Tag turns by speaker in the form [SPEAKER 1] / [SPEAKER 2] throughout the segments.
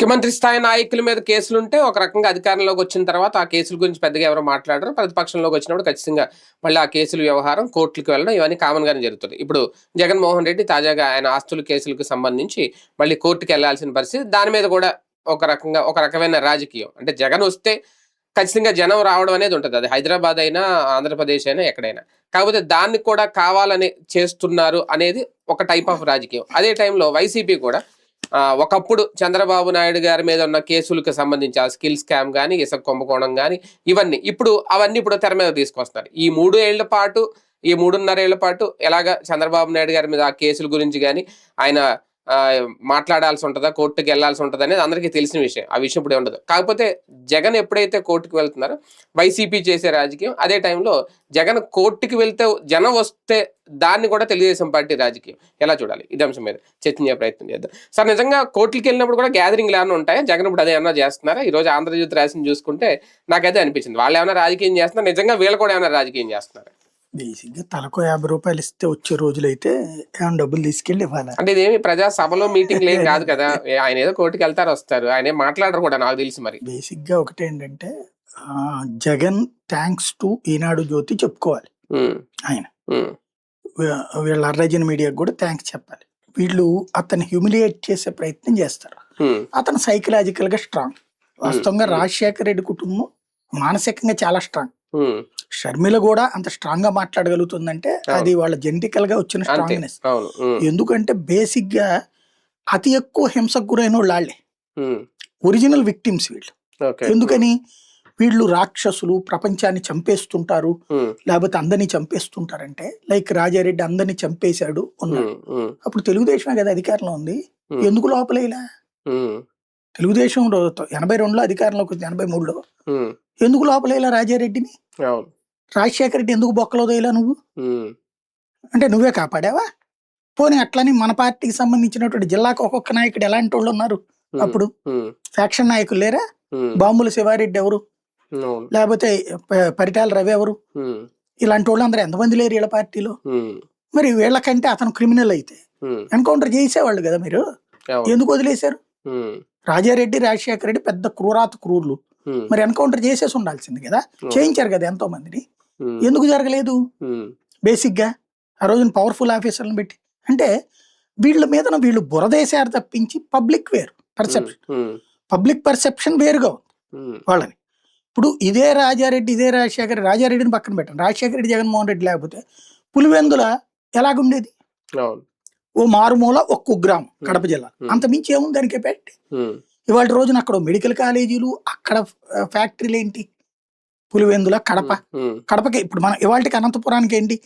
[SPEAKER 1] ముఖ్యమంత్రి స్థాయి నాయకుల మీద కేసులు ఉంటే ఒక రకంగా అధికారంలోకి వచ్చిన తర్వాత ఆ కేసుల గురించి పెద్దగా ఎవరు మాట్లాడరు. ప్రతిపక్షంలోకి వచ్చినప్పుడు ఖచ్చితంగా మళ్ళీ ఆ కేసుల వ్యవహారం కోర్టులకు వెళ్ళడం ఇవన్నీ కామన్ గానే జరుగుతుంది ఇప్పుడు జగన్మోహన్ రెడ్డి తాజాగా ఆయన ఆస్తుల కేసులకు సంబంధించి మళ్ళీ కోర్టుకు వెళ్ళాల్సిన పరిస్థితి దాని మీద కూడా ఒక రకంగా ఒక రకమైన రాజకీయం. అంటే జగన్ వస్తే ఖచ్చితంగా జనం రావడం అనేది ఉంటుంది. అది హైదరాబాద్ అయినా ఆంధ్రప్రదేశ్ అయినా ఎక్కడైనా. కాకపోతే దాన్ని కూడా కావాలని చేస్తున్నారు అనేది ఒక టైప్ ఆఫ్ రాజకీయం. అదే టైంలో వైసీపీ కూడా ఒకప్పుడు చంద్రబాబు నాయుడు గారి మీద ఉన్న కేసులకు సంబంధించి ఆ స్కిల్ స్కామ్ కానీ ఇసుక కుంభకోణం కానీ ఇవన్నీ. ఇప్పుడు అవన్నీ ఇప్పుడు తెర మీద తీసుకొస్తున్నారు. ఈ మూడు ఏళ్ళ పాటు ఈ మూడున్నర ఏళ్ళ పాటు ఎలాగ చంద్రబాబు నాయుడు గారి మీద ఆ కేసుల గురించి కానీ ఆయన మాట్లాడాల్సి ఉంటుందా కోర్టుకి వెళ్ళాల్సి ఉంటుంది అనేది అందరికీ తెలిసిన విషయం. ఆ విషయం ఇప్పుడు ఉండదు. కాకపోతే జగన్ ఎప్పుడైతే కోర్టుకు వెళ్తున్నారో వైసీపీ చేసే రాజకీయం అదే టైంలో జగన్ కోర్టుకి వెళ్తే జనం వస్తే దాన్ని కూడా తెలుగుదేశం పార్టీ రాజకీయం. ఎలా చూడాలి? ఇది అంశం మీద చర్చించే ప్రయత్నం చేద్దాం. సార్ నిజంగా కోర్టుకి వెళ్ళినప్పుడు కూడా గ్యాదరింగ్ ఏమైనా ఉంటాయా? జగన్ ఇప్పుడు అదే ఏమైనా చేస్తున్నారా? ఈ రోజు ఆంధ్రజ్యోతి రాసిన చూసుకుంటే నాకైతే అనిపించింది. వాళ్ళు ఏమైనా రాజకీయం చేస్తున్నారు? నిజంగా వీళ్ళు కూడా ఏమైనా రాజకీయం చేస్తున్నారు?
[SPEAKER 2] బేసిక్గా తలకు యాభై రూపాయలు ఇస్తే వచ్చే రోజులైతే ఏమైనా డబ్బులు తీసుకెళ్ళి ఇవ్వాలి?
[SPEAKER 1] అంటే ఇదేమి ప్రజా సభలో మీటింగ్ ఏం కాదు కదా. ఆయన ఏదో కోర్టుకి వెళ్తారు వస్తారు. ఆయన మాట్లాడరు కూడా నాకు తెలిసి మరి.
[SPEAKER 2] బేసిక్గా ఒకటి ఏంటంటే జగన్ థ్యాంక్స్ టు ఈనాడు జ్యోతి చెప్పుకోవాలి. ఆయన. వీ- వీళ్ళ అర్రజన్ మీడియాకి కూడా థ్యాంక్స్ చెప్పాలి. వీళ్ళు అతన్ని హ్యూమిలియేట్ చేసే ప్రయత్నం చేస్తారు. అతను సైకలాజికల్గా స్ట్రాంగ్ వాస్తవంగా. రాజశేఖర రెడ్డి కుటుంబం మానసికంగా చాలా స్ట్రాంగ్. షర్మిల కూడా అంత స్ట్రాంగ్గా మాట్లాడగలుగుతుందంటే అది వాళ్ళ జెనెటికల్గా వచ్చిన స్ట్రాంగ్నెస్ ఎందుకంటే బేసిక్గా అతి ఎక్కువ హింసకు గురైన వాళ్ళు వాళ్ళే ఒరిజినల్ విక్టిమ్స్ వీళ్ళు ఎందుకని? వీళ్ళు రాక్షసులు ప్రపంచాన్ని చంపేస్తుంటారు. లేకపోతే అందరినీ చంపేస్తుంటారంటే లైక్ రాజారెడ్డి అందరినీ చంపేశాడు ఉన్నాడు అప్పుడు తెలుగుదేశమే కదా అధికారంలో ఉంది. ఎందుకు లోపలేలా తెలుగుదేశం ఎనభై రెండులో అధికారంలోకి వచ్చింది ఎనభై మూడులో. ఎందుకు లోపలేలా రాజారెడ్డిని? రాజశేఖర రెడ్డి ఎందుకు బొక్కలో తోయలా నువ్వు? అంటే నువ్వే కాపాడావా? పోనీ అట్లని మన పార్టీకి సంబంధించినటువంటి జిల్లాకు ఒక్కొక్క నాయకుడు ఎలాంటి వాళ్ళు ఉన్నారు? అప్పుడు ఫ్యాక్షన్ నాయకులు లేరా? బాంబుల శివారెడ్డి ఎవరు? లేకపోతే పరిటాల రవి ఎవరు? ఇలాంటి వాళ్ళు అందరూ ఎంతమంది లేరు వీళ్ళ పార్టీలో? మరి వీళ్ళకంటే అతను క్రిమినల్ అయితే ఎన్కౌంటర్ చేసేవాళ్ళు కదా మీరు? ఎందుకు వదిలేశారు? రాజారెడ్డి రాజశేఖర రెడ్డి పెద్ద క్రూరాత క్రూరులు. మరి ఎన్కౌంటర్ చేసేసి ఉండాల్సింది కదా? చేయించారు కదా ఎంతో మందిని ఎందుకు జరగలేదు?
[SPEAKER 1] ఉమ్,
[SPEAKER 2] బేసిక్గా ఆ రోజున పవర్ఫుల్ ఆఫీసర్లను పెట్టి. అంటే వీళ్ళ మీద వీళ్ళు బురదేశారు తప్పించి పబ్లిక్ వేరు పర్సెప్షన్. పబ్లిక్ పర్సెప్షన్ వేరుగా ఉంది వాళ్ళని. ఇప్పుడు ఇదే రాజారెడ్డి ఇదే రాజశేఖర రాజారెడ్డిని పక్కన పెట్టండి. రాజశేఖర రెడ్డి జగన్మోహన్ రెడ్డి లేకపోతే పులివెందుల ఎలాగుండేది? ఓ మారుమూల ఒక కుగ్రామం కడప జిల్లా. అంత మించి ఏముంది దానికి పెట్టి? ఇవాళ రోజున అక్కడ మెడికల్ కాలేజీలు అక్కడ ఫ్యాక్టరీలు ఏంటి పులివెందుల కడప. కడపకి ఇప్పుడు మనం ఇవాళకి అనంతపురానికి ఏంటి?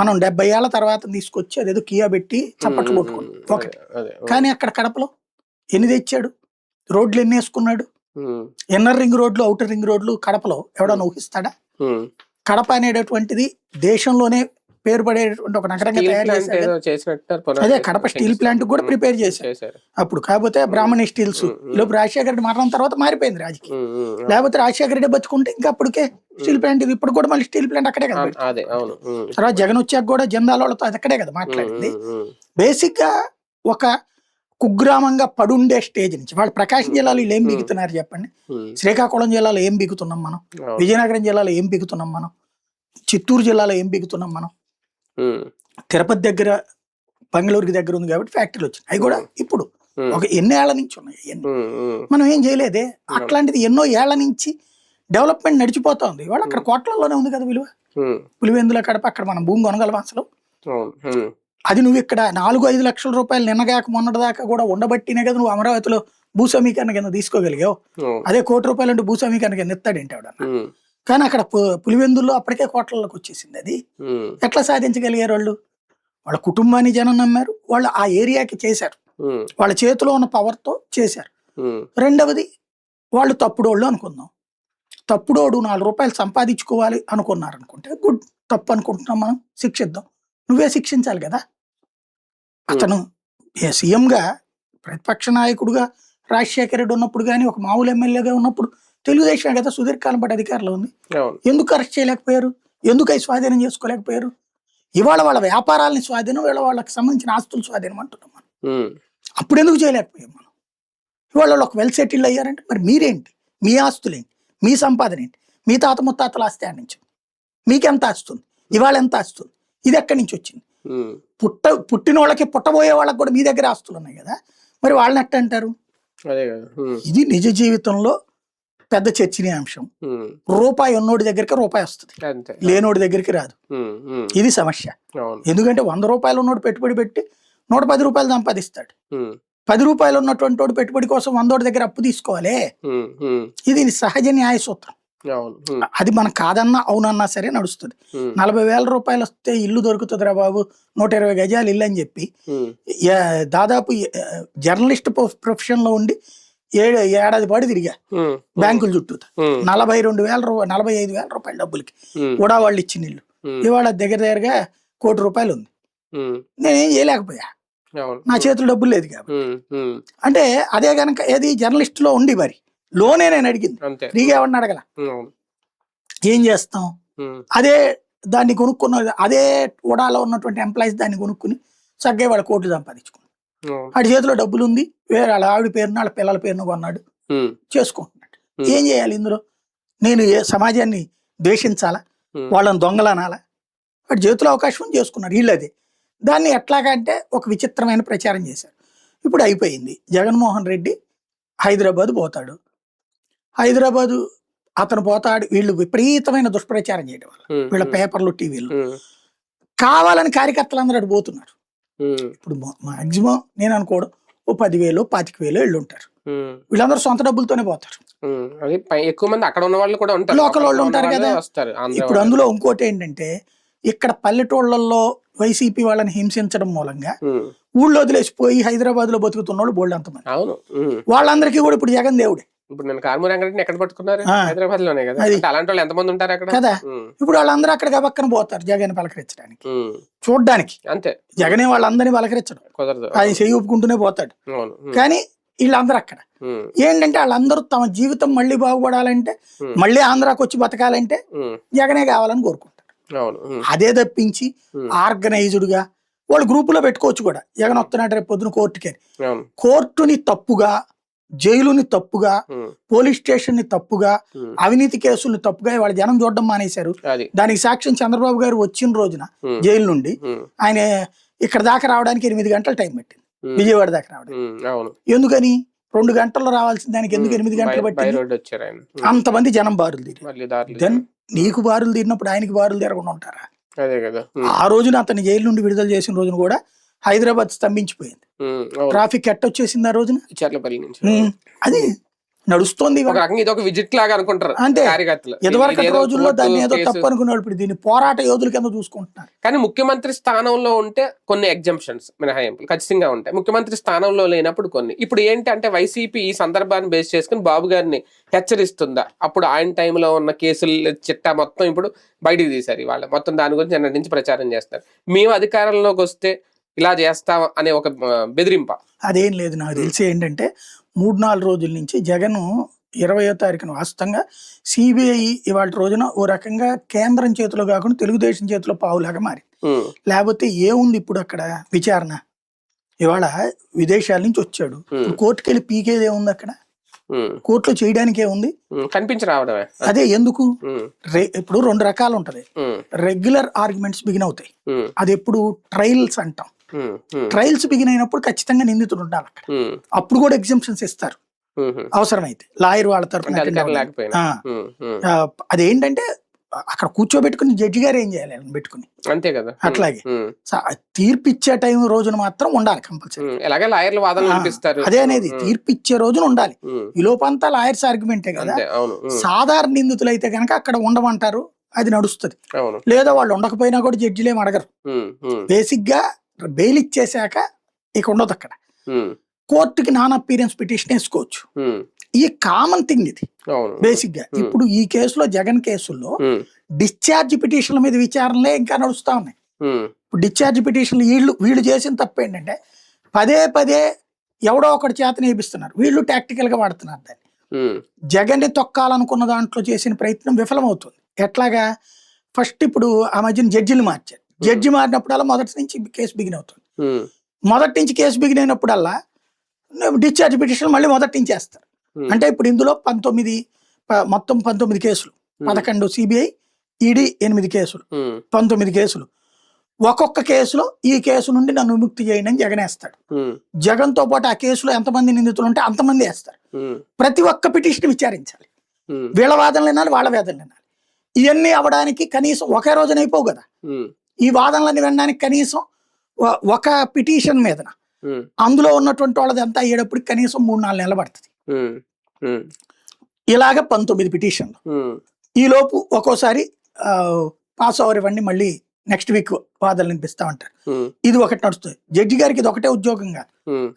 [SPEAKER 2] మనం డెబ్బై ఏళ్ళ తర్వాత తీసుకొచ్చి అదేదో కియా పెట్టి చప్పట్లు కొట్టుకున్నాం. ఒకటి కానీ అక్కడ కడపలో ఎన్ని తెచ్చాడు? రోడ్లు ఎన్ని వేసుకున్నాడు? ఇన్నర్ రింగ్ రోడ్లు అవుటర్ రింగ్ రోడ్లు కడపలో ఎవడన్నా ఊహిస్తాడా. కడప అనేటటువంటిది దేశంలోనే పేరు పడేటువంటి ఒక నగరంగా తయారు చేశారు. అదే. కడప స్టీల్ ప్లాంట్ కూడా ప్రిపేర్ చేశారు. అప్పుడు కాకపోతే బ్రాహ్మణి స్టీల్స్. లోపు రాజశేఖర రెడ్డి మరణం తర్వాత మారిపోయింది రాజకీయం. లేకపోతే రాజశేఖర రెడ్డి బతుకుంటే ఇంకా అప్పటికే స్టీల్ ప్లాంట్ ఇది ఇప్పుడు కూడా మళ్ళీ స్టీల్ ప్లాంట్ అక్కడే కదా తర్వాత జగన్ వచ్చాక కూడా జందాల వాళ్ళతో అది అక్కడే కదా మాట్లాడింది. బేసిక్గా ఒక కుగ్రామంగా పడుండే స్టేజ్ నుంచి వాళ్ళు ప్రకాశం జిల్లాలో వీళ్ళు ఏం బిగుతున్నారు చెప్పండి? శ్రీకాకుళం జిల్లాలో ఏం బిగుతున్నాం మనం. విజయనగరం జిల్లాలో ఏం బిగుతున్నాం మనం? చిత్తూరు జిల్లాలో ఏం బిగుతున్నాం మనం? తిరుపతి దగ్గర బెంగళూరుకి దగ్గర ఉంది కాబట్టి ఫ్యాక్టరీలు వచ్చినాయి అవి కూడా ఇప్పుడు ఒక ఎన్ని ఏళ్ళ నుంచి ఉన్నాయి? మనం ఏం చేయలేదే? అట్లాంటిది ఎన్నో ఏళ్ళ నుంచి డెవలప్మెంట్ నడిచిపోతా ఉంది. వాళ్ళు అక్కడ కోట్లలోనే ఉంది కదా విలువ. పులివెందుల కడప అక్కడ మనం భూమి కొనగలం అసలు? అది నువ్వు ఇక్కడ నాలుగు ఐదు లక్షల రూపాయలు నిన్నగాక మొన్నటి దాకా కూడా ఉండబట్టినే కదా నువ్వు అమరావతిలో భూసమీకరణ కింద తీసుకోగలిగావు. అదే కోటి రూపాయలు అంటే భూసమీకరణ కింద ఎత్తాడేంటి ఆవిడ కానీ అక్కడ పులివెందుల్లో అప్పటికే కోట్లలోకి వచ్చేసింది అది. ఎట్లా సాధించగలిగారు వాళ్ళు? వాళ్ళ కుటుంబాన్ని జనం నమ్మారు. వాళ్ళు ఆ ఏరియాకి చేశారు. వాళ్ళ చేతిలో ఉన్న పవర్తో చేశారు. రెండవది వాళ్ళు తప్పుడోళ్ళు అనుకుందాం. తప్పుడోడు నాలుగు రూపాయలు సంపాదించుకోవాలి అనుకున్నారు అనుకుంటే గుడ్ తప్పు అనుకుంటున్నాం మనం శిక్షిద్దాం. నువ్వే శిక్షించాలి కదా. అతను ఏ సీఎంగా ప్రతిపక్ష నాయకుడుగా రాజశేఖర రెడ్డి ఉన్నప్పుడు కానీ ఒక మామూలు ఎమ్మెల్యేగా ఉన్నప్పుడు తెలుగుదేశం కదా సుదీర్ఘకాలం పాటు అధికారంలో ఉంది. ఎందుకు అరెస్ట్ చేయలేకపోయారు? ఎందుకు అవి స్వాధీనం చేసుకోలేకపోయారు? ఇవాళ వాళ్ళ వ్యాపారాలని స్వాధీనం వీళ్ళ వాళ్ళకి సంబంధించిన ఆస్తులు స్వాధీనం అంటున్నాం మనం. అప్పుడు ఎందుకు చేయలేకపోయాం మనం? ఇవాళ వాళ్ళు ఒక వెల్ సెటిల్డ్ అయ్యారంటే మరి మీరేంటి? మీ ఆస్తులేంటి? మీ సంపాదన ఏంటి? మీ తాత ముత్తాతల ఆస్తి ఆడ నుంచి. మీకెంత ఆస్తుంది? ఇవాళ ఎంత ఆస్తుంది? ఇది ఎక్కడి నుంచి వచ్చింది? పుట్ట పుట్టిన వాళ్ళకి పుట్టబోయే వాళ్ళకి కూడా మీ దగ్గర ఆస్తులు ఉన్నాయి కదా. మరి వాళ్ళని ఎట్ట అంటారు? ఇది నిజ జీవితంలో పెద్ద చర్చనీయాంశం రూపాయి ఉన్నోడి దగ్గరికి రూపాయి వస్తుంది. లేనోడి దగ్గరికి రాదు. ఇది సమస్య. ఎందుకంటే వంద రూపాయలు ఉన్నోడు పెట్టుబడి పెట్టి నూట పది రూపాయలు సంపాదిస్తాడు. పది రూపాయలు ఉన్నటువంటి వాడు పెట్టుబడి కోసం వందోడి దగ్గర అప్పు తీసుకోవాలి. ఇది సహజ న్యాయ సూత్రం. అది మనం కాదన్నా అవునన్నా సరే నడుస్తుంది. నలభై వేల రూపాయలు వస్తే ఇల్లు దొరుకుతుందిరా బాబు నూట ఇరవై గజాలు ఇల్లు అని చెప్పి దాదాపు జర్నలిస్ట్ ప్రొ- ప్రొఫెషన్లో ఉండి ఏడు ఏడాది పాటు తిరిగా. బ్యాంకుల చుట్టూ నలభై రెండు వేల రూపాయలు నలభై ఐదు వేల రూపాయల డబ్బులకి. కూడా వాళ్ళు ఇచ్చిన ఇల్లు. ఇవాళ దగ్గర దగ్గరగా కోటి రూపాయలు ఉంది. నేనేం చేయలేకపోయా? నా చేతులు డబ్బులు లేదు కాబట్టి. అంటే అదే గనక ఏది జర్నలిస్ట్లో ఉండి మరి. లోనే నేను అడిగింది. ఫ్రీగా ఎవరిని అడగల? ఏం చేస్తాం? అదే దాన్ని కొనుక్కున్న అదే ఉడాలో ఉన్నటువంటి ఎంప్లాయీస్ దాన్ని కొనుక్కుని చక్కగా వాడు కోట్లు సంపాదించుకున్నాడు వాడి చేతిలో డబ్బులు ఉంది వేరే వాళ్ళ ఆవిడ పేరున వాళ్ళ పిల్లల పేరున కొన్నాడు. చేసుకుంటున్నాడు. ఏం చేయాలి ఇందులో? నేను ఏ సమాజాన్ని ద్వేషించాలా? వాళ్ళని దొంగలనాలా? వాడి చేతిలో అవకాశం చేసుకున్నాడు వీళ్ళు అదే దాన్ని ఎట్లాగంటే ఒక విచిత్రమైన ప్రచారం చేశారు. ఇప్పుడు అయిపోయింది. జగన్మోహన్ రెడ్డి హైదరాబాద్ పోతాడు. హైదరాబాదు అతను పోతాడు వీళ్ళు విపరీతమైన దుష్ప్రచారం చేయడం వల్ల. వీళ్ళ పేపర్లు టీవీలు. కావాలని కార్యకర్తలందరూ అటు పోతున్నారు. ఇప్పుడు మాక్సిమం నేను అనుకోవడం ఓ పదివేలు పాతిక వేలు వెళ్ళి ఉంటారు వీళ్ళందరూ సొంత డబ్బులతోనే పోతారు.
[SPEAKER 1] ఎక్కువ మంది అక్కడ ఉన్న వాళ్ళు కూడా ఉంటారు.
[SPEAKER 2] లోకల్ వాళ్ళు ఉంటారు కదా. ఇప్పుడు. అందులో ఇంకోటి ఏంటంటే ఇక్కడ పల్లెటూళ్ళల్లో వైసీపీ వాళ్ళని హింసించడం మూలంగా ఊళ్ళో వదిలేసిపోయి హైదరాబాద్లో బతుకుతున్న వాళ్ళు బోల్డ్ అంతమంది. వాళ్ళందరికీ కూడా ఇప్పుడు జగన్ దేవుడే.
[SPEAKER 1] ఇప్పుడు నేను కార్మూర్ వెంకటని ఎక్కడ పట్టుకున్నారు. హైదరాబాద్లోనే కదా.
[SPEAKER 2] అది.
[SPEAKER 1] అంటే అలాంటి వాళ్ళు ఎంతమంది ఉంటారు అక్కడ?
[SPEAKER 2] కదా.
[SPEAKER 1] ఉమ్,
[SPEAKER 2] ఇప్పుడు వాళ్ళందరూ అక్కడికి పక్కన పోతారు జగన్ పలకరించడానికి.
[SPEAKER 1] ఉమ్,
[SPEAKER 2] చూడ్డానికి.
[SPEAKER 1] అంతే.
[SPEAKER 2] జగనే వాళ్ళందరినీ పలకరించడం.
[SPEAKER 1] కుదరదు.
[SPEAKER 2] ఆయన చెయ్యి ఊపుకుంటూనే పోతాడు.
[SPEAKER 1] అవును. ఉమ్,
[SPEAKER 2] కానీ వీళ్ళందరూ అక్కడ.
[SPEAKER 1] ఉమ్,
[SPEAKER 2] ఏంటంటే వాళ్ళందరూ తమ జీవితం మళ్ళీ బాగుపడాలంటే మళ్ళీ ఆంధ్రాకి వచ్చి బతకాలంటే
[SPEAKER 1] ఉమ్,
[SPEAKER 2] జగనే కావాలని కోరుకుంటారు.
[SPEAKER 1] అవును. ఉమ్,
[SPEAKER 2] అదే తప్పించి ఆర్గనైజ్డ్గా వాళ్ళు గ్రూపులో పెట్టుకోవచ్చు కూడా. జగన్ వస్తున్నాడు రేపు పొద్దున కోర్టుకి అని.
[SPEAKER 1] అవును.
[SPEAKER 2] కోర్టుని తప్పుగా జైలుని తప్పుగా పోలీస్ స్టేషన్ని తప్పుగా అవినీతి కేసుల్ని తప్పుగా వాళ్ళ జనం చూడడం మానేశారు. దానికి సాక్ష్యం చంద్రబాబు గారు వచ్చిన రోజున జైలు నుండి ఆయన ఇక్కడ దాకా రావడానికి ఎనిమిది గంటలు టైం పట్టింది. విజయవాడ దాకా రావడానికి. ఎందుకని? రెండు గంటల్లో రావాల్సిన దానికి ఎందుకు ఎనిమిది గంటలు పట్టింది? అంతమంది జనం బారులు తీరి దెన్ నీకు బారులు తీరినప్పుడు ఆయనకి బారులు తీరకుండా ఉంటారా? ఆ రోజున అతన్ని జైలు నుండి విడుదల చేసిన రోజున కూడా హైదరాబాద్ స్తంభించిపోయింది. ట్రాఫిక్ ఎట్ట వచ్చేసింది ఆ రోజున?
[SPEAKER 1] చర్లపల్లి నుంచి.
[SPEAKER 2] అది నడుస్తోంది
[SPEAKER 1] ఒక ఇది విజిట్ లాగా అనుకుంటారు
[SPEAKER 2] అంతే.
[SPEAKER 1] ఇదేదో
[SPEAKER 2] రోజుల్లో దాన్ని ఏదో. తప్పు అనుకునేవాళ్ళు ఇప్పుడు దీన్ని పోరాట యోధుల కింద చూసుకుంటున్నారు.
[SPEAKER 1] కానీ ముఖ్యమంత్రి స్థానంలో ఉంటే కొన్ని ఎగ్జంప్షన్స్ మినహాయింపులు ఖచ్చితంగా ఉంటాయి. ముఖ్యమంత్రి స్థానంలో లేనప్పుడు కొన్ని. ఇప్పుడు ఏంటి అంటే వైసీపీ ఈ సందర్భాన్ని బేస్ చేసుకుని బాబు గారిని హెచ్చరిస్తుందా? అప్పుడు ఆయన టైంలో ఉన్న కేసుల చిట్టా మొత్తం ఇప్పుడు బయటికి తీశారు ఇవాళ. మొత్తం దాని గురించి నిన్నటి నుంచి ప్రచారం చేస్తారు మేము అధికారంలోకి వస్తే ఇలా చేస్తాం అనే ఒక బెదిరింప.
[SPEAKER 2] అదేం లేదు నాకు తెలిసి ఏంటంటే మూడు నాలుగు రోజుల నుంచి జగన్ ఇరవయో తారీఖున వాస్తవంగా సిబిఐ ఇవాళ రోజున ఓ రకంగా కేంద్రం చేతిలో కాకుండా తెలుగుదేశం చేతిలో పావులాగా మారి లేకపోతే ఏముంది ఇప్పుడు అక్కడ విచారణ? ఇవాళ విదేశాల నుంచి వచ్చాడు. కోర్టుకి వెళ్ళి పీకేది ఏముంది అక్కడ? కోర్టులో చేయడానికి ఏముంది?
[SPEAKER 1] కనిపించి రావడమే
[SPEAKER 2] అదే ఎందుకు? ఇప్పుడు రెండు రకాలు ఉంటది. రెగ్యులర్ ఆర్గ్యుమెంట్స్ బిగిన్ అవుతాయి. అది ఎప్పుడు? ట్రయల్స్ అంటాం. ట్రయల్స్ బిగిన్ అయినప్పుడు ఖచ్చితంగా నిందితుడు ఉండాలి అక్కడ అప్పుడు కూడా ఎగ్జామ్షన్స్ ఇస్తారు. అవసరమైతే. లాయర్ వాళ్ళ తరఫున అదేంటంటే అక్కడ కూర్చోబెట్టుకుని జడ్జి గారు ఏం చేయాలి? పెట్టుకుని.
[SPEAKER 1] అంతే కదా.
[SPEAKER 2] అట్లాగే. తీర్పు ఇచ్చే టైం రోజున మాత్రం ఉండాలి కంపల్సరీ.
[SPEAKER 1] ఉమ్, ఎలాగే లాయర్లు వాదనలు వినిపిస్తారు.
[SPEAKER 2] అదే అనేది తీర్పు ఇచ్చే రోజున ఉండాలి. ఈ లోపంతా లాయర్స్ ఆర్గ్యుమెంటే కదా. సాధారణ నిందితులు అయితే కనుక అక్కడ ఉండమంటారు అది నడుస్తుంది. లేదా వాళ్ళు ఉండకపోయినా కూడా జడ్జిలేం అడగరు. బేసిక్గా బెయిల్ ఇచ్చేసాక ఇక ఉండదు అక్కడ. కోర్టుకి నాన్ అపీరియన్స్ పిటిషన్ వేసుకోవచ్చు. ఈ కామన్ థింగ్ ఇది.
[SPEAKER 1] బేసిక్గా.
[SPEAKER 2] ఇప్పుడు ఈ కేసులో జగన్ కేసుల్లో డిశ్చార్జ్ పిటిషన్ల మీద విచారణలే ఇంకా నడుస్తా ఉన్నాయి. డిశ్చార్జ్ పిటిషన్లు వీళ్ళు వీళ్ళు చేసిన తప్పు ఏంటంటే పదే పదే ఎవడో ఒకటి చేత నేర్పిస్తున్నారు వీళ్ళు టాక్టికల్గా వాడుతున్నారు దాన్ని. జగన్ని తొక్కాలనుకున్న దాంట్లో చేసిన ప్రయత్నం విఫలమవుతుంది. ఎట్లాగా? ఫస్ట్ ఇప్పుడు ఆ మధ్యన జడ్జిలు మార్చారు. జడ్జి మారినప్పుడల్లా మొదటి నుంచి కేసు బిగిన్ అవుతుంది. మొదటి నుంచి కేసు బిగిన్ అయినప్పుడల్లా డిశ్చార్జ్ పిటిషన్ మళ్ళీ మొదటి నుంచి వేస్తారు. అంటే ఇప్పుడు ఇందులో పంతొమ్మిది మొత్తం పంతొమ్మిది కేసులు. పదకొండు సిబిఐ ఈడీ ఎనిమిది కేసులు. పంతొమ్మిది కేసులు. ఒక్కొక్క కేసులో ఈ కేసు నుండి నన్ను విముక్తి చేయండి అని జగన్ వేస్తాడు. జగన్తో పాటు ఆ కేసులో ఎంతమంది నిందితులు ఉంటే అంతమంది వేస్తారు. ప్రతి ఒక్క పిటిషన్ విచారించాలి. వీళ్ళ వాదనలు వినాలి వాళ్ళ వాదనలు వినాలి. ఇవన్నీ అవడానికి కనీసం ఒకే రోజున అయిపోవు కదా ఈ వాదనలన్నీ వినడానికి కనీసం ఒక పిటిషన్ మీదన.
[SPEAKER 1] ఉమ్,
[SPEAKER 2] అందులో ఉన్నటువంటి వాళ్ళది ఎంత అయ్యేటప్పటికి కనీసం మూడు నాలుగు నెలలు పడుతుంది. ఇలాగ పంతొమ్మిది పిటిషన్లు.
[SPEAKER 1] ఉమ్,
[SPEAKER 2] ఈ లోపు ఒక్కోసారి పాస్ ఓవర్ ఇవ్వండి మళ్ళీ నెక్స్ట్ వీక్ వాదనలు వినిపిస్తా ఉంటారు. ఇది ఒకటి నడుస్తుంది. జడ్జి గారికి ఇది ఒకటే ఉద్యోగం కాదు.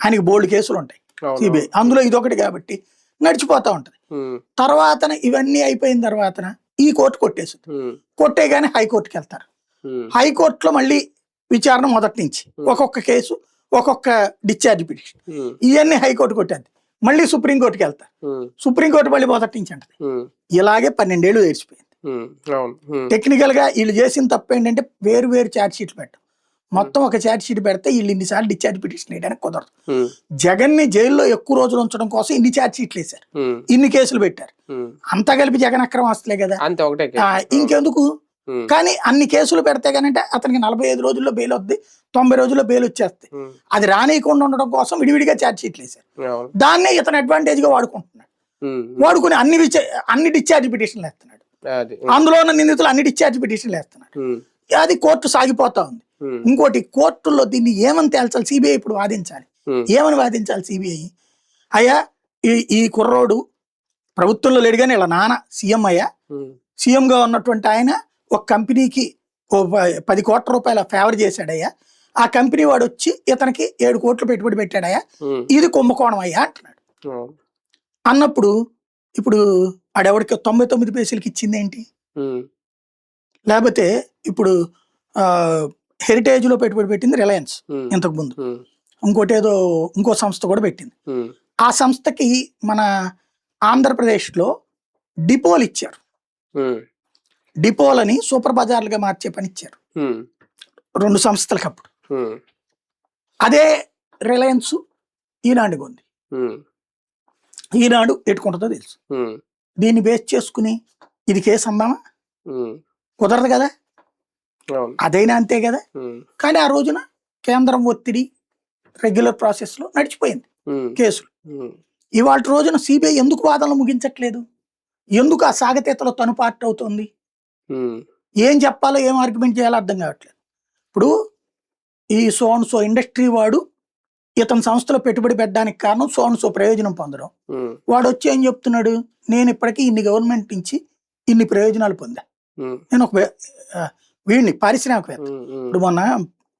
[SPEAKER 2] ఆయనకి బోల్డ్ కేసులు ఉంటాయి. సిబిఐ. అందులో ఇది ఒకటి కాబట్టి నడిచిపోతా ఉంటది. తర్వాతన ఇవన్నీ అయిపోయిన తర్వాతన ఈ కోర్టు కొట్టేసింది. కొట్టేగానే హైకోర్టుకి వెళ్తారు. హైకోర్టులో మళ్ళీ విచారణ మొదటి నుంచి. ఒక్కొక్క కేసు ఒక్కొక్క డిశ్చార్జ్ పిటిషన్.
[SPEAKER 1] ఉమ్,
[SPEAKER 2] ఇవన్నీ హైకోర్టు కొట్టేది. మళ్ళీ సుప్రీంకోర్టుకి వెళ్తారు.
[SPEAKER 1] ఉమ్,
[SPEAKER 2] సుప్రీంకోర్టు మళ్ళీ మొదటి నుంచి అంటది. ఇలాగే పన్నెండేళ్ళు తెరిచిపోయింది టెక్నికల్గా వీళ్ళు చేసిన తప్పు ఏంటంటే వేరు వేరు ఛార్జ్ షీట్లు పెట్టడం. మొత్తం ఒక ఛార్జ్ షీట్ పెడితే వీళ్ళు ఇన్నిసార్లు డిశ్చార్జ్ పిటిషన్ వేయడానికి కుదరదు. జగన్ని జైల్లో ఎక్కువ రోజులు ఉంచడం కోసం ఇన్ని ఛార్జ్ షీట్లు వేశారు. ఇన్ని కేసులు పెట్టారు. అంతా కలిపి జగన్ అక్రమం వస్తలే కదా. ఇంకెందుకు? కానీ అన్ని కేసులు పెడితే కానంటే అతనికి నలభై ఐదు రోజుల్లో బెయిల్ వద్ది తొంభై రోజుల్లో బెయిల్ వచ్చేస్తాయి. అది రానియకుండా ఉండడం కోసం విడివిడిగా ఛార్జ్ షీట్లు వేశారు.
[SPEAKER 1] అవును.
[SPEAKER 2] దాన్నే ఇతను అడ్వాంటేజ్గా వాడుకుంటున్నాడు. వాడుకుని అన్ని అన్ని డిశ్చార్జ్ పిటిషన్లు వేస్తున్నాడు. అందులో ఉన్న నిందితులు అన్ని డిశ్చార్జ్ పిటిషన్లు వేస్తున్నాడు. అది కోర్టు సాగిపోతా ఉంది. ఇంకోటి కోర్టుల్లో దీన్ని ఏమని తేల్చాలి? సిబిఐ ఇప్పుడు వాదించాలి. ఏమని వాదించాలి సిబిఐ అయ్యా ఈ ఈ కుర్రోడు ప్రభుత్వంలో లేడు కానీ ఇలా నాన్న సీఎం అయ్యా.
[SPEAKER 1] ఉమ్,
[SPEAKER 2] సీఎం గా ఉన్నటువంటి ఆయన ఒక కంపెనీకి ఓ పది కోట్ల రూపాయల ఫేవర్ చేశాడయ్యా. ఆ కంపెనీ వాడు వచ్చి ఇతనికి ఏడు కోట్లు పెట్టుబడి పెట్టాడయ్యా. ఇది కుంభకోణం అయ్యా అంటున్నాడు. అన్నప్పుడు ఇప్పుడు ఆడెవడికి తొంభై తొమ్మిది పైసలకి ఇచ్చింది ఏంటి? లేకపోతే ఇప్పుడు హెరిటేజ్లో పెట్టుబడి పెట్టింది రిలయన్స్ ఇంతకు ముందు ఇంకోటి ఏదో ఇంకో సంస్థ కూడా పెట్టింది. ఆ సంస్థకి మన ఆంధ్రప్రదేశ్లో డిపోలు ఇచ్చారు. డిపోలని సూపర్ బజార్లుగా మార్చే పని ఇచ్చారు రెండు సంస్థలకు అప్పుడు అదే రిలయన్స్ ఈనాడుగా ఉంది. ఈనాడు ఎట్టుకుంటుందో తెలుసు. దీన్ని బేస్ చేసుకుని ఇది కేసు అందామా? కుదరదు కదా? అదైనా అంతే కదా? కానీ ఆ రోజున కేంద్రం ఒత్తిడి రెగ్యులర్ ప్రాసెస్లో నడిచిపోయింది
[SPEAKER 1] ఉమ్,
[SPEAKER 2] కేసులు. ఇవాళ రోజున సిబిఐ ఎందుకు వాదనలు ముగించట్లేదు? ఎందుకు ఆ సాగతీతలో తను పార్ట్ అవుతుంది? ఏం చెప్పాలో ఏం ఆర్గ్యుమెంట్ చేయాలో అర్థం కావట్లేదు. ఇప్పుడు ఈ సోన్ సో ఇండస్ట్రీ వాడు ఇతని సంస్థలో పెట్టుబడి పెట్టడానికి కారణం సోన్ సో ప్రయోజనం పొందడం. వాడు వచ్చి ఏం చెప్తున్నాడు? నేను ఇప్పటికీ ఇన్ని గవర్నమెంట్ నుంచి ఇన్ని ప్రయోజనాలు పొందా. నేను ఒక వీడిని పారిశ్రామికవేత్త. ఇప్పుడు మొన్న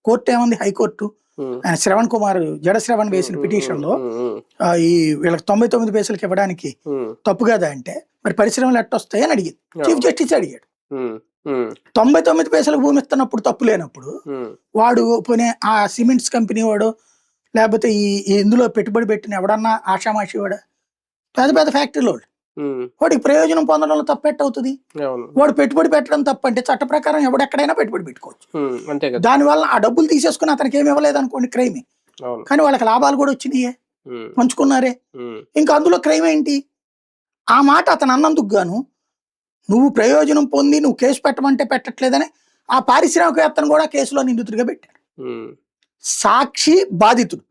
[SPEAKER 2] కోర్టు ఏమంది? హైకోర్టు. ఆయన శ్రవణ్ కుమార్ జడ శ్రవణ్ వేసిన పిటిషన్లో ఈ వీళ్ళకి తొంభై తొమ్మిది పైసలకి ఇవ్వడానికి తప్పు కదా అంటే మరి పరిశ్రమలు ఎట్ట వస్తాయని అడిగింది చీఫ్ జస్టిస్ అడిగాడు. తొంభై తొమ్మిది పైసలకు భూమి ఇస్తున్నప్పుడు తప్పు లేనప్పుడు వాడు పోనీ ఆ సిమెంట్స్ కంపెనీ వాడు లేకపోతే ఈ ఇందులో పెట్టుబడి పెట్టిన ఎవడన్నా ఆషామాషి వాడు? పెద్ద పెద్ద ఫ్యాక్టరీలో వాడికి ప్రయోజనం పొందడంలో తప్పెట్ట అవుతుంది వాడు పెట్టుబడి పెట్టడం తప్పు అంటే చట్ట ప్రకారం ఎవడెక్కడైనా పెట్టుబడి పెట్టుకోవచ్చు. దానివల్ల ఆ డబ్బులు తీసేసుకుని అతనికి ఏమి ఇవ్వలేదు అనుకోండి క్రైమ్ కానీ వాళ్ళకి లాభాలు కూడా వచ్చినాయే. పంచుకున్నారే. ఇంకా అందులో క్రైమ్ ఏంటి? ఆ మాట అతను అన్నందుకు గాను నువ్వు ప్రయోజనం పొంది నువ్వు కేసు పెట్టమంటే పెట్టట్లేదని ఆ పారిశ్రామికవేత్తను కూడా కేసులో నిందితుడిగా పెట్టారు
[SPEAKER 1] ఉమ్,
[SPEAKER 2] సాక్షి బాధితుడు.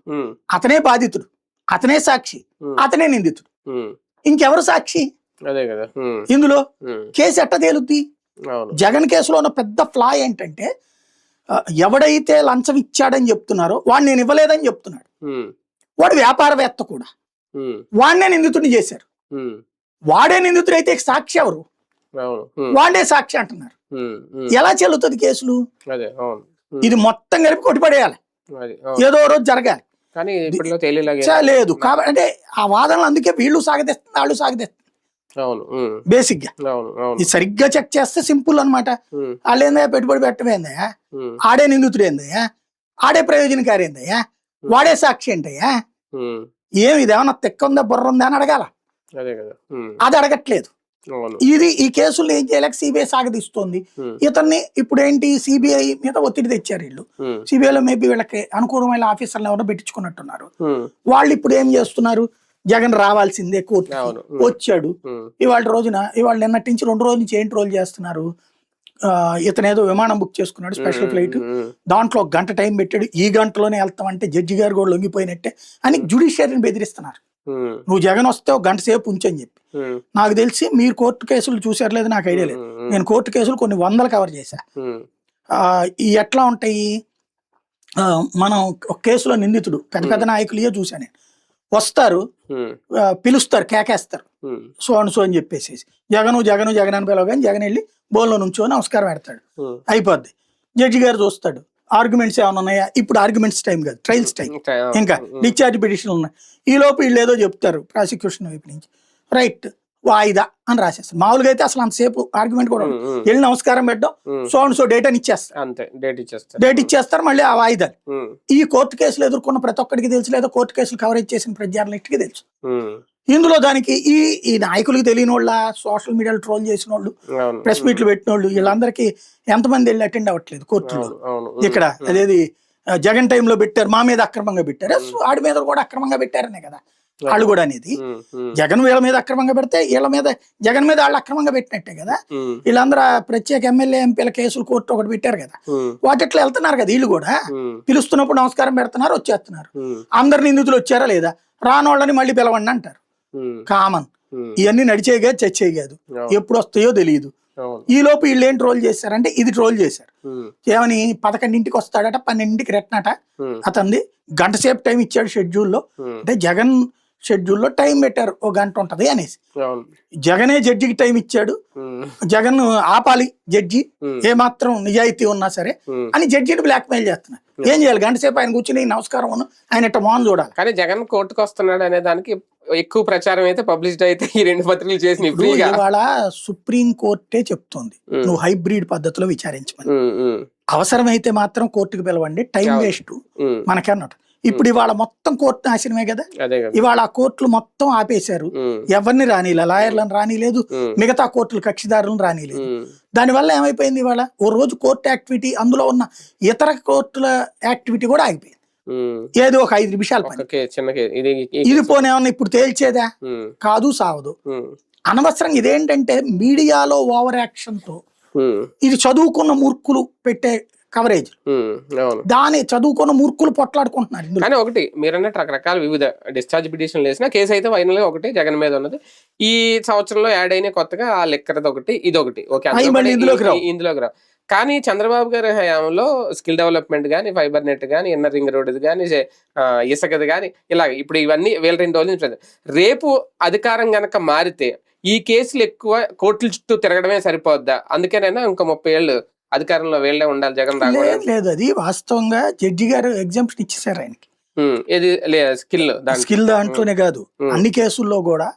[SPEAKER 2] అతనే బాధితుడు. అతనే సాక్షి. అతనే నిందితుడు. ఇంకెవరు సాక్షి?
[SPEAKER 1] అదే కదా.
[SPEAKER 2] ఇందులో కేసు ఎట్ట తేలుద్ది? జగన్ కేసులో ఉన్న పెద్ద ఫ్లా ఏంటంటే ఎవడైతే లంచం ఇచ్చాడని చెప్తున్నారో వాడు నేను ఇవ్వలేదని చెప్తున్నాడు. వాడు వ్యాపారవేత్త కూడా. వాడినే నిందితుడిని చేశారు. వాడే నిందితుడు అయితే సాక్షి ఎవరు? వాడే సాక్షి అంటున్నారు. ఎలా చెల్లుతుంది కేసులు? ఇది మొత్తం కలిపి కొట్టిపడేయాలి. ఏదో రోజు జరగాలి. లేదు. కాబట్టి అంటే ఆ వాదనలు అందుకే వీళ్ళు సాగదీస్తుంది వాళ్ళు సాగదీస్తుంది
[SPEAKER 1] బేసిక్గా
[SPEAKER 2] ఇది సరిగ్గా చెక్ చేస్తే సింపుల్ అన్నమాట.
[SPEAKER 1] ఉమ్,
[SPEAKER 2] వాళ్ళు ఏందయ్యా పెట్టుబడి పెట్టమేందయ్యా ఆడే నిందితుడు ఏందయ్యా? ఆడే ప్రయోజనకారి ఏందయ్యా? వాడే సాక్షి ఏంటయ్యా? ఏమి ఇదేమన్నా తెక్క ఉందా బుర్ర ఉందా అని అడగాల.
[SPEAKER 1] అదే
[SPEAKER 2] అడగట్లేదు. ఇది ఈ కేసులు ఏం చేయలేక సిబిఐ సాగదీస్తోంది. ఇతన్ని ఇప్పుడు ఏంటి సిబిఐ మీద ఒత్తిడి తెచ్చారు వీళ్ళు. సిబిఐలో మేబీ వీళ్ళకి అనుకూలమైన ఆఫీసర్లు ఎవరో పెట్టించుకున్నట్టున్నారు. వాళ్ళు ఇప్పుడు ఏం చేస్తున్నారు? జగన్ రావాల్సిందే కోర్టు. వచ్చాడు. ఇవాళ రోజున ఇవాళ నిన్నటి నుంచి రెండు రోజుల నుంచి ఏంటి రోల్ చేస్తున్నారు? ఆ, ఇతను ఏదో విమానం బుక్ చేసుకున్నాడు స్పెషల్ ఫ్లైట్. దాంట్లో ఒక గంట టైం పెట్టాడు. ఈ గంటలోనే వెళ్తామంటే జడ్జి గారు కూడా లొంగిపోయినట్టే అని జుడిషియరీని బెదిరిస్తున్నారు. నువ్వు జగన్ వస్తే ఒక గంట సేపు ఉంచని చెప్పి. నాకు తెలిసి మీరు కోర్టు కేసులు చూసారు లేదు నాకు ఐడియా లేదు. నేను కోర్టు కేసులు కొన్ని వందలు కవర్ చేశా. ఎట్లా ఉంటాయి? మనం ఒక కేసులో నిందితుడు పెద్ద పెద్ద నాయకులే చూసా నేను. వస్తారు పిలుస్తారు కేకేస్తారు. సో అని సో అని చెప్పేసి జగను జగను జగన్ అని పిలవగానే జగన్ వెళ్ళి బోన్లో నుంచో నమస్కారం పెడతాడు. అయిపోద్ది. జడ్జి గారు చూస్తాడు. ఆర్గ్యుమెంట్స్ ఏమైనా ఉన్నాయా? ఇప్పుడు ఆర్గ్యుమెంట్స్ టైం కాదు ట్రయల్స్ టైం
[SPEAKER 1] ఇంకా,
[SPEAKER 2] డిశ్చార్జ్ పిటిషన్లు ఉన్నాయి. ఈ లోపు వీళ్ళు ఏదో చెప్తారు ప్రాసిక్యూషన్ వైపు నుంచి. రైట్ వాయిదా అని రాసేస్తారు మామూలుగా అయితే అసలు అంతసేపు ఆర్గ్యుమెంట్ కూడా వెళ్ళి నమస్కారం పెట్టడం సో అండ్ సో డేట్ అని ఇచ్చేస్తారు.
[SPEAKER 1] అంతే డేట్ ఇచ్చేస్తారు.
[SPEAKER 2] డేట్ ఇచ్చేస్తారు మళ్ళీ ఆ వాయిదాలు
[SPEAKER 1] ఉమ్,
[SPEAKER 2] ఈ కోర్టు కేసులు ఎదుర్కొన్న ప్రతి ఒక్కరికి తెలుసు లేదా కోర్టు కేసులు కవరేజ్ చేసిన ప్రతి జర్నలిస్ట్కి తెలుసు. ఇందులో దానికి ఈ ఈ నాయకులకు తెలియని వాళ్ళ సోషల్ మీడియాలో ట్రోల్ చేసిన వాళ్ళు ప్రెస్ మీట్లు పెట్టిన వాళ్ళు వీళ్ళందరికీ ఎంతమంది వెళ్ళి అటెండ్ అవ్వట్లేదు కోర్టులో. ఇక్కడ అదేది జగన్ టైంలో పెట్టారు మా మీద అక్రమంగా పెట్టారు. ఆడి మీద కూడా అక్రమంగా పెట్టారనే కదా. వాళ్ళు కూడా అనేది. జగన్ వీళ్ళ మీద అక్రమంగా పెడితే వీళ్ళ మీద జగన్ మీద వాళ్ళు అక్రమంగా పెట్టినట్టే కదా. వీళ్ళందరూ ప్రత్యేక ఎమ్మెల్యే ఎంపీల కేసులు కోర్టు ఒకటి పెట్టారు కదా. వాటిట్లో వెళ్తున్నారు కదా వీళ్ళు కూడా. పిలుస్తున్నప్పుడు నమస్కారం పెడుతున్నారు వచ్చేస్తున్నారు. అందరు నిందితులు వచ్చారా లేదా? రానోళ్ళని మళ్ళీ పిలవండి అంటారు. కామన్. ఇవన్నీ నడిచే కాదు చచ్చే కాదు ఎప్పుడు వస్తాయో తెలియదు ఈ లోపు వీళ్ళు ఏం ట్రోల్ చేశారంటే ఇది ట్రోల్ చేశారు. ఏమని పదకొండింటికి వస్తాడట పన్నెండింటికి రెట్నట
[SPEAKER 1] ఉమ్,
[SPEAKER 2] అతన్ని గంట సేపు టైం ఇచ్చాడు షెడ్యూల్లో. అంటే జగన్ షెడ్యూల్లో టైం పెట్టారు ఓ గంట ఉంటది అనేసి. జగనే జడ్జికి టైం ఇచ్చాడు. జగన్ ఆపాలి జడ్జి ఏ మాత్రం నిజాయితీ ఉన్నా సరే. అని జడ్జిని బ్లాక్ మెయిల్ చేస్తున్నారు ఏం చేయాలి? గంట సేపు ఆయన కూర్చుని నమస్కారం అను, ఆయన ఇట్ట మోహన్ చూడాలి.
[SPEAKER 1] కానీ జగన్ కోర్టుకు వస్తున్నాడు అనే దానికి ఎక్కువ ప్రచారం అయితే పబ్లిసిటీ అయితే ఈ రెండు పత్రికలు చేసిన ఫ్రీగా.
[SPEAKER 2] ఇవాళ సుప్రీం కోర్టే చెప్తోంది. నువ్వు హైబ్రిడ్ పద్ధతిలో విచారించమని. అవసరమైతే మాత్రం కోర్టుకు పిలవండి. టైం. వేస్ట్. మనకి అన్నట్టు ఇప్పుడు ఇవాళ మొత్తం కోర్టు నాశనమే కదా? ఇవాళ ఆ కోర్టులు మొత్తం ఆపేశారు. ఎవరిని రానిలే లాయర్లను రానిలేదు మిగతా కోర్టులు కక్షిదారులను రానిలేదు దానివల్ల ఏమైపోయింది ఇవాళ? ఓ రోజు కోర్టు యాక్టివిటీ అందులో ఉన్న ఇతర కోర్టుల యాక్టివిటీ కూడా ఆగిపోయింది. ఏదో ఒక ఐదు నిమిషాల
[SPEAKER 1] ఇది
[SPEAKER 2] పోనేమన్నా ఇప్పుడు తేల్చేదా? కాదు సావదు. అనవసరం ఇదేంటంటే మీడియాలో ఓవర్
[SPEAKER 1] యాక్షన్తో
[SPEAKER 2] ఇది చదువుకున్న మూర్ఖులు పెట్టే కవరేజ్ దాని చదువుకున్న మూర్ఖులు పొట్లాడుకుంటున్నారు
[SPEAKER 1] కానీ ఒకటి మీరన్నట్టు రకరకాల వివిధ డిశ్చార్జ్ పిటిషన్లు వేసిన కేసు అయితే ఫైనల్గా ఒకటి జగన్ మీద ఉన్నది. ఈ సంవత్సరంలో యాడ్ అయిన కొత్తగా ఆ లెక్కరది ఒకటి ఇది ఒకటి ఓకే
[SPEAKER 2] ఇందులోకి రావు.
[SPEAKER 1] కానీ చంద్రబాబు గారి హయాంలో స్కిల్ డెవలప్మెంట్ కానీ ఫైబర్ నెట్ కానీ ఇన్నర్ రింగ్ రోడ్ కానీ ఇసుకది కానీ ఇలా ఇప్పుడు ఇవన్నీ వేల రెండు రోజుల నుంచి. రేపు అధికారం గనక మారితే ఈ కేసులు ఎక్కువ కోర్టుల చుట్టూ తిరగడమే సరిపోద్దా? అందుకేనైనా ఇంకా ముప్పై ఏళ్ళు అధికారంలో వీళ్ళే ఉండాలి జగన్
[SPEAKER 2] లేదు
[SPEAKER 1] రాకూడదు
[SPEAKER 2] లేదు అది వాస్తవంగా జడ్జి గారు ఎగ్జామ్షన్ ఇచ్చేసారు ఆయనకి.
[SPEAKER 1] ఇది స్కిల్
[SPEAKER 2] స్కిల్ దాంట్లోనే కాదు. అన్ని కేసుల్లో కూడా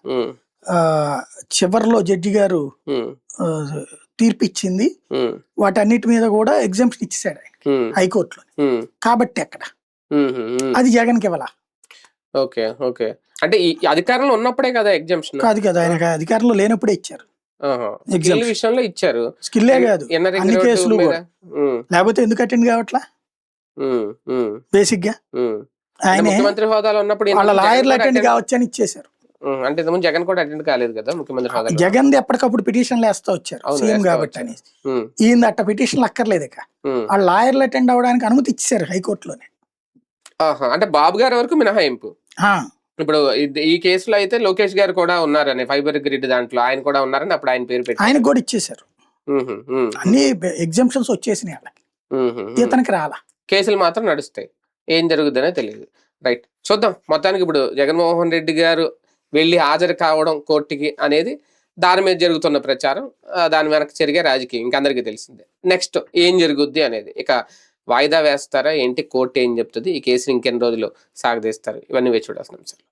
[SPEAKER 2] చివరిలో జడ్జి గారు
[SPEAKER 1] ఉమ్,
[SPEAKER 2] ఆ, తీర్పు ఇచ్చింది.
[SPEAKER 1] ఉమ్,
[SPEAKER 2] వాటన్నిటి మీద కూడా ఎగ్జామ్షన్ ఇచ్చేసాడు ఆయన హైకోర్టులో. కాబట్టి అక్కడ. అది జగన్కి ఇవ్వాల?
[SPEAKER 1] Okay okay. అంటే ఈ అధికారంలో ఉన్నప్పుడే కదా ఎగ్జామ్షన్
[SPEAKER 2] కాదు కదా ఆయన అధికారంలో లేనప్పుడే ఇచ్చారు.
[SPEAKER 1] స్కిల్. విషయంలో ఇచ్చారు.
[SPEAKER 2] స్కిల్లే కాదు. అన్ని కేసులు లేకపోతే ఎందుకు అటెండ్ కావట్లా?
[SPEAKER 1] బేసిక్గా
[SPEAKER 2] ఆయన
[SPEAKER 1] ముఖ్యమంత్రి హోదాలో ఉన్నప్పుడు
[SPEAKER 2] వాళ్ళ లాయర్లు అటెండ్ కావచ్చు అని ఇచ్చేశారు
[SPEAKER 1] అంటే ఇంతకుముందు జగన్ కూడా అటెండ్ కాలేదు కదా ముఖ్యమంత్రి హోదాలో?
[SPEAKER 2] జగన్ ఎప్పటికప్పుడు పిటిషన్లు వేస్తా వచ్చారు. సీఎం కాబట్టి. అని ఈయన అట్ట పిటిషన్లు అక్కర్లేదు ఇక. ఆ లాయర్లు అటెండ్ అవ్వడానికి అనుమతి ఇచ్చారు హైకోర్టులోనే.
[SPEAKER 1] అంటే బాబు గారి వరకు మినహాయింపు? ఇప్పుడు ఈ కేసులో అయితే లోకేష్ గారు కూడా ఉన్నారని ఫైబర్ గ్రిడ్ దాంట్లో ఆయన కూడా ఉన్నారని అప్పుడు ఆయన పేరు పెట్టి
[SPEAKER 2] ఆయనకు కూడా ఇచ్చేశారు. అన్ని ఎగ్జామ్షన్స్ వచ్చేసినాయి వాళ్ళకి. ఇతనికి రాలా.
[SPEAKER 1] కేసులు మాత్రం నడుస్తాయి. ఏం జరుగుతుందనే తెలియదు. రైట్. చూద్దాం. మొత్తానికి ఇప్పుడు జగన్మోహన్ రెడ్డి గారు వెళ్ళి హాజరు కావడం కోర్టుకి అనేది దాని మీద జరుగుతున్న ప్రచారం. దాని వెనక జరిగే రాజకీయం. ఇంకందరికీ తెలిసిందే. నెక్స్ట్ ఏం జరుగుద్ది అనేది. ఇక వాయిదా వేస్తారా? ఏంటి కోర్టు ఏం చెప్తుంది? ఈ కేసుని ఇంకెన్ని రోజులు సాగదీస్తారు? ఇవన్నీ వేచి చూడాల్సిన అంశాలు